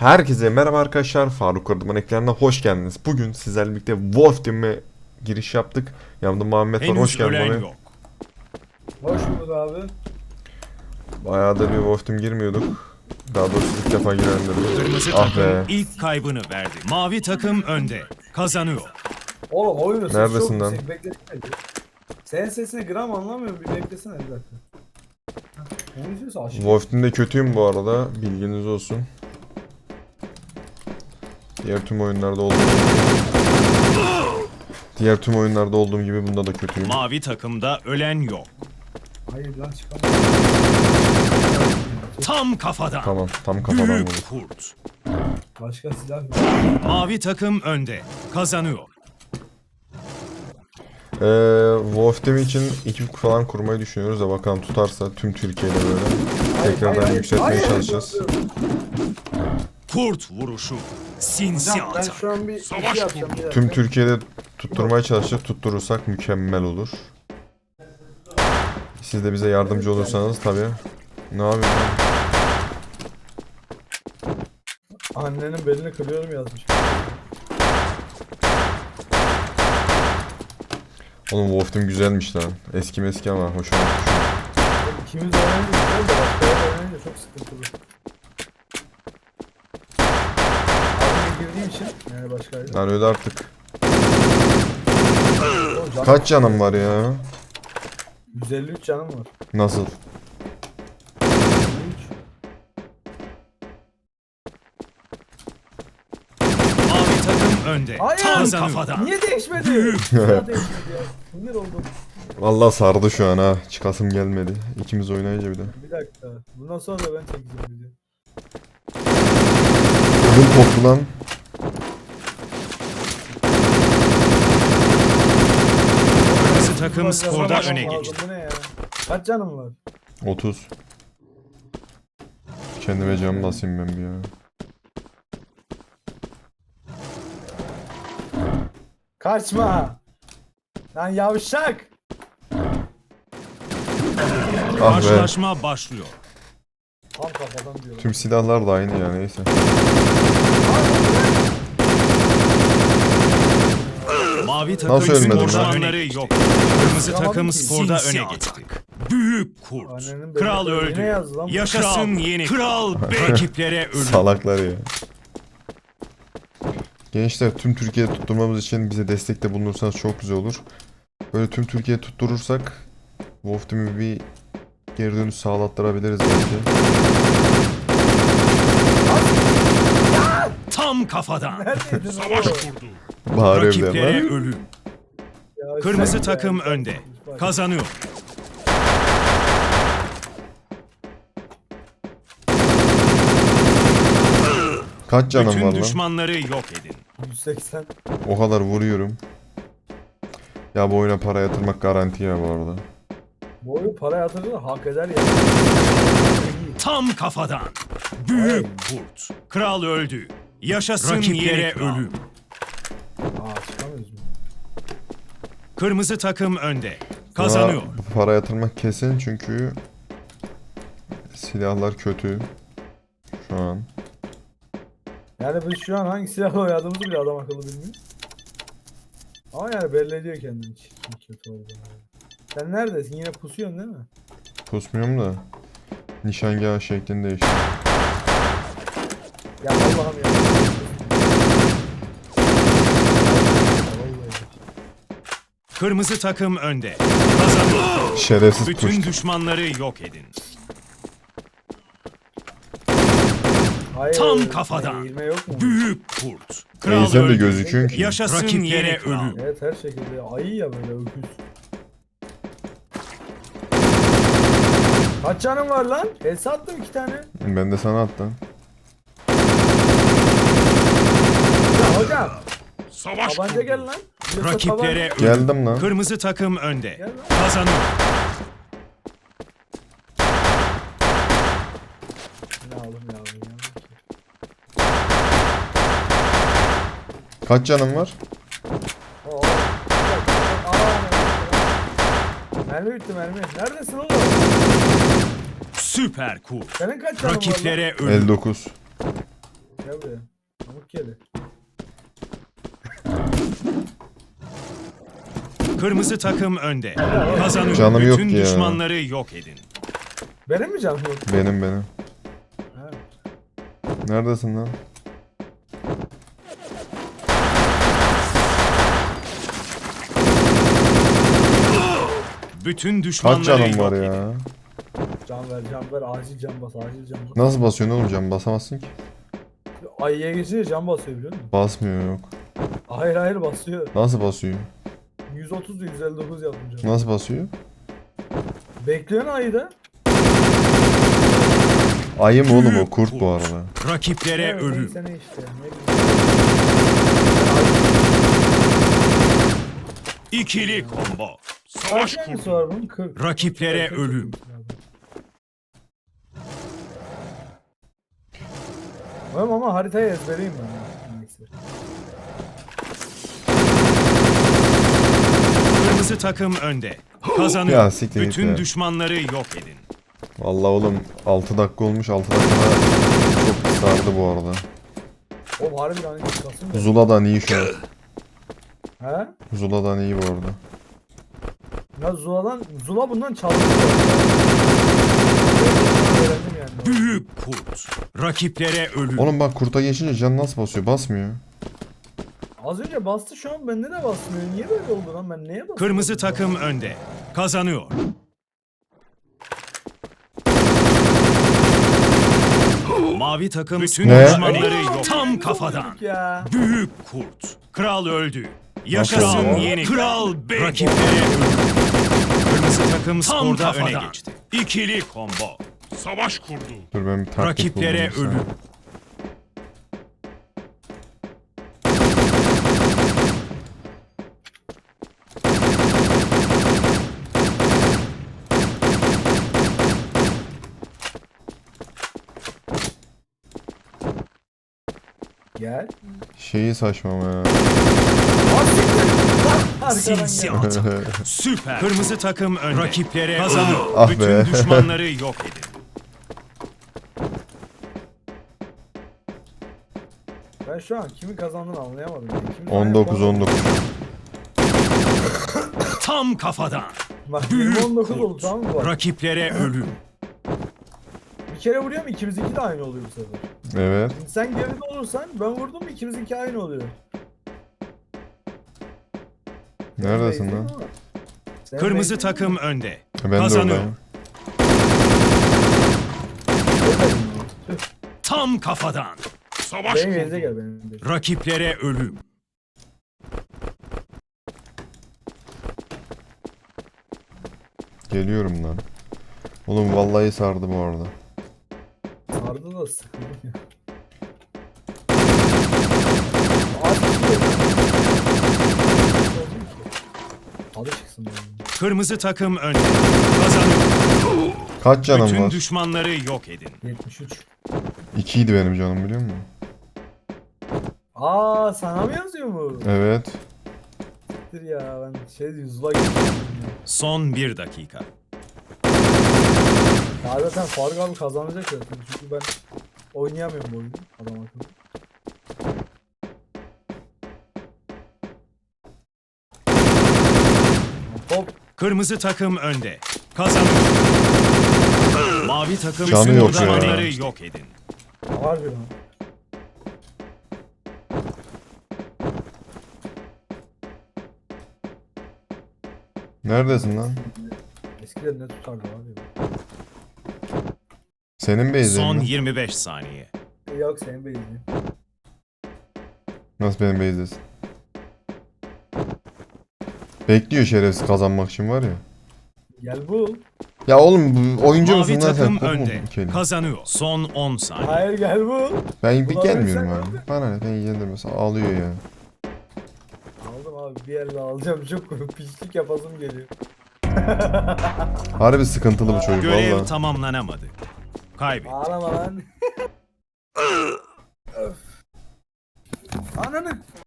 Herkese merhaba arkadaşlar. Faruk Ardıman ekranına hoş geldiniz. Bugün sizlerle birlikte Wolf Team'e giriş yaptık. Yanımda Muhammed var. Hoş geldin abi. yok. Hoş bulduk abi. Bayağıdır bir Wolf Team girmiyorduk. Daha doğrusu ilk defa girenler. Kırmızı Ah takım be. ilk kaybını verdi. Mavi takım önde. Kazanıyor. Oğlum oyunu ses Neredesin çok lan? yüksek, beklesene bir. Senin sesini gram anlamıyorum bir beklesene bir dakika. Sesi aşırı. Wolf Team'de kötüyüm bu arada. Bilginiz olsun. Diğer tüm oyunlarda olduğum Diğer tüm oyunlarda olduğum gibi bunda da kötüyüm. Mavi takımda ölen yok. Hayır lan. Tam kafadan. Tamam tam kafadan. Büyük kurt. Başka silah yok. Mavi takım önde. Kazanıyor. Ee, Wolf Team için ekip falan kurmayı düşünüyoruz da bakalım tutarsa tüm Türkiye'de böyle Hayır, tekrardan hayır, hayır. yükseltmeye Hayır, çalışacağız. yok. Kurt vuruşu. Sinsi Hocam ben atak. şu an bir iki yapacağım bir dakika. Tüm Türkiye'de tutturmaya çalıştık. Tutturursak mükemmel olur. Siz de bize yardımcı olursanız tabii. Ne yapıyorsun? Annenin belini kırıyorum yazmış. Oğlum Wolf Team güzelmiş lan. Eski meski ama hoşuma gitti. İkimiz oynayınca güzel de başkaları oynayınca çok sıkıntılı. Girdiğim için yani başkaydı. Lan öyle artık. Oğlum canım- Kaç canım var ya? 153 canım var. Nasıl? 153. Mavi takım önde. Hayır. Tam kafadan. Niye değişmedi? Silah değişmedi ya. Sinir oldum. Vallahi sardı şu an ha. Çıkasım gelmedi. İkimiz oynayınca bir de. Bir dakika. Bundan sonra da ben çekeceğim video. Ödüm koptu lan. Kırmızı takım yazamam öne geçti. Bu ne ya? Kaç canım var? 30. Kendime cam basayım ben bir ya. Kaçma. Lan yavşak. Ah be. Karşılaşma başlıyor. Tam kafadan diyorum. Tüm silahlar da aynı ya neyse. Mavi takım Nasıl ölmedim lan? öne yok. Kırmızı Tamam takım ki. Sinsi öne geçti. Büyük kurt. Annenin Kral öldü. Lan bu. Yaşasın yeni kral. Rakiplere ölüm. Salaklar ya. Gençler tüm Türkiye'de tutturmamız için bize destekte bulunursanız çok güzel olur. Böyle tüm Türkiye tutturursak Wolf Team'i bir geri dönüş sağlattırabiliriz belki. Tam kafadan. Neredeydin oğlum? Evde Rakiplere lan. ölüm. Ya Kırmızı sen- takım önde. Kazanıyor. Kaç canım var Bütün lan? düşmanları yok edin. 180. O kadar vuruyorum. Ya bu oyuna para yatırmak garanti ya bu arada. Bu oyun para yatırdı hak eder ya. Tam kafadan. Büyük kurt. Kral öldü. Yaşasın Rakiplere yere ölüm. Aa çıkamıyoruz mu? Kırmızı takım önde. Kazanıyor. para yatırmak kesin çünkü silahlar kötü. Şu an. Yani biz şu an hangi silahla oynadığımızı bile adam akıllı bilmiyor. Ama yani belli ediyor kendini kötü olduğunu. Sen neredesin? Yine pusuyorsun değil mi? Kusmuyorum da. Nişangah şeklini değiştirdim. Ya Allah'ım ya. Kırmızı takım önde. Kazanıyor. Şerefsiz Bütün push. düşmanları yok edin. Hayır, Tam kafadan. eğilme yok mu? Büyük kurt. Kral sen de öldü. gözüküyorsun ki. Yaşasın Rakiplere yere ölüm. Evet her şekilde. Ayı ya böyle öküz. Kaç canın var lan? El attım iki tane. Ben de sana attım. Ya hocam. Savaş Tabanca gel lan. Yoksa Rakiplere tabanca- ölüm. Geldim lan. Kırmızı takım önde. Lan. Kazanıyor. Ne oğlum ya oğlum ya. Kaç canım var? Oo, bir dakika. Aa, mermi bitti mermi. Neredesin oğlum? Süper kurt. Senin kaç canın var lan? Rakiplere ölüm. 59. Gel buraya. Pamuk geli. Kırmızı takım önde. Kazanıyor. Canım yok Bütün ya. düşmanları yok edin. Benim mi canım? yok? Benim benim. Ha. Neredesin lan? Bütün Kaç düşmanları canım yok var edin. ya? Can ver can ver acil can bas acil can bas. Nasıl basıyorsun oğlum can basamazsın ki. Ayıya geçince can basıyor biliyor musun? Basmıyor yok. Hayır hayır basıyor. Nasıl basıyor? 130 ile 159 yaptım can. Nasıl basıyor? Bekliyorsun ayıda. Ayı mı oğlum o kurt bu arada. Rakiplere Evet, ölüm. neyse ne işte. Ne. İkili combo. Var bunun? 40. Rakiplere Kırk ölüm. Tamam ama haritayı ezbereyim ben. Neyse. Kırmızı takım önde. Kazanıyor. Ya siktir git Bütün ya. düşmanları yok edin. Vallahi oğlum 6 dakika olmuş 6 dakikada çok sardı bu arada. Oğlum harbiden hani kasım da. Zula'dan iyi şu an. He? Zula'dan iyi bu arada. Ya Zula'dan, Zula bundan çaldı. Öğrendim yani. Büyük kurt. Rakiplere ölüm. Oğlum bak kurta geçince can nasıl basıyor? Basmıyor. Az önce bastı şu an bende de basmıyor. Niye böyle oldu lan ben neye bastım? Kırmızı takım önde. Kazanıyor. Mavi takım bütün Ne? düşmanları yok. Tam kafadan. Ya. Büyük kurt. Kral öldü. Yaşasın oldu? yeni kral bey. Rakiplere ölüm. Takım skorda öne kafadan. geçti. İkili combo. Savaş kurdu. Dur ben bir taktik Rakiplere bir ölüm. saniye. Gel. Şeyi saçma ama ya. Sinsi atak. Süper. Kırmızı takım önde. Rakiplere kazanıyor. Ah Bütün be. düşmanları yok edin. Ben şu an kimin kazandığını anlayamadım. Yani. Kimin 19 puan- 19. Tam kafadan. Bak Büyük 19 kurt. oldu tamam mı. Rakiplere ölüm. Bir kere vuruyorum ikimizinki de aynı oluyor bu sefer. Evet. Şimdi sen geride olursan ben vurdum ikimizinki aynı oluyor. Neredesin lan? Sen Kırmızı bekle. takım önde. Ben de Kazanıyor. oradayım. Tam kafadan. Savaş Benim yerinize gel benim. de. Rakiplere ölüm. Geliyorum lan. Oğlum vallahi sardı bu arada. Sardı da sıkıldım ya. Adı çıksın. Kırmızı takım önde. Kazanıyor. Kaç canım Bütün var? düşmanları yok edin. 73. 2 idi benim canım biliyor musun? Aa sana mı yazıyor bu? Evet. Siktir ya ben şey yüzüla gittim. Son bir dakika. Ya zaten Faruk abi kazanacak zaten çünkü ben oynayamıyorum bu oyunu adam akıllı. Hop Kırmızı takım önde. Kazanıyor. Mavi takım Canı bütün yok ya. düşmanları yok edin. harbi lan. Neredesin lan? Eskiden ne tutardı abi. Senin base'in Son mi? 25 saniye. Yok senin beyzin. Nasıl benim base'desin? Bekliyor şerefsiz kazanmak için var ya. Gel bul. Ya oğlum bu oyuncu Mavi musun lan sen? takım Kopma önde. bu kelime. Kazanıyor. Son 10 saniye. Hayır gel bul. Ben bir Ulan gelmiyorum sen abi. Bana ne ben ilgilendirmez. Ağlıyor ya. Aldım abi bir elle alacağım çok pislik yapasım geliyor. Harbi sıkıntılı bu çocuk Görev valla. tamamlanamadı. Kaybet. Ağlama lan. Öf. Ananı.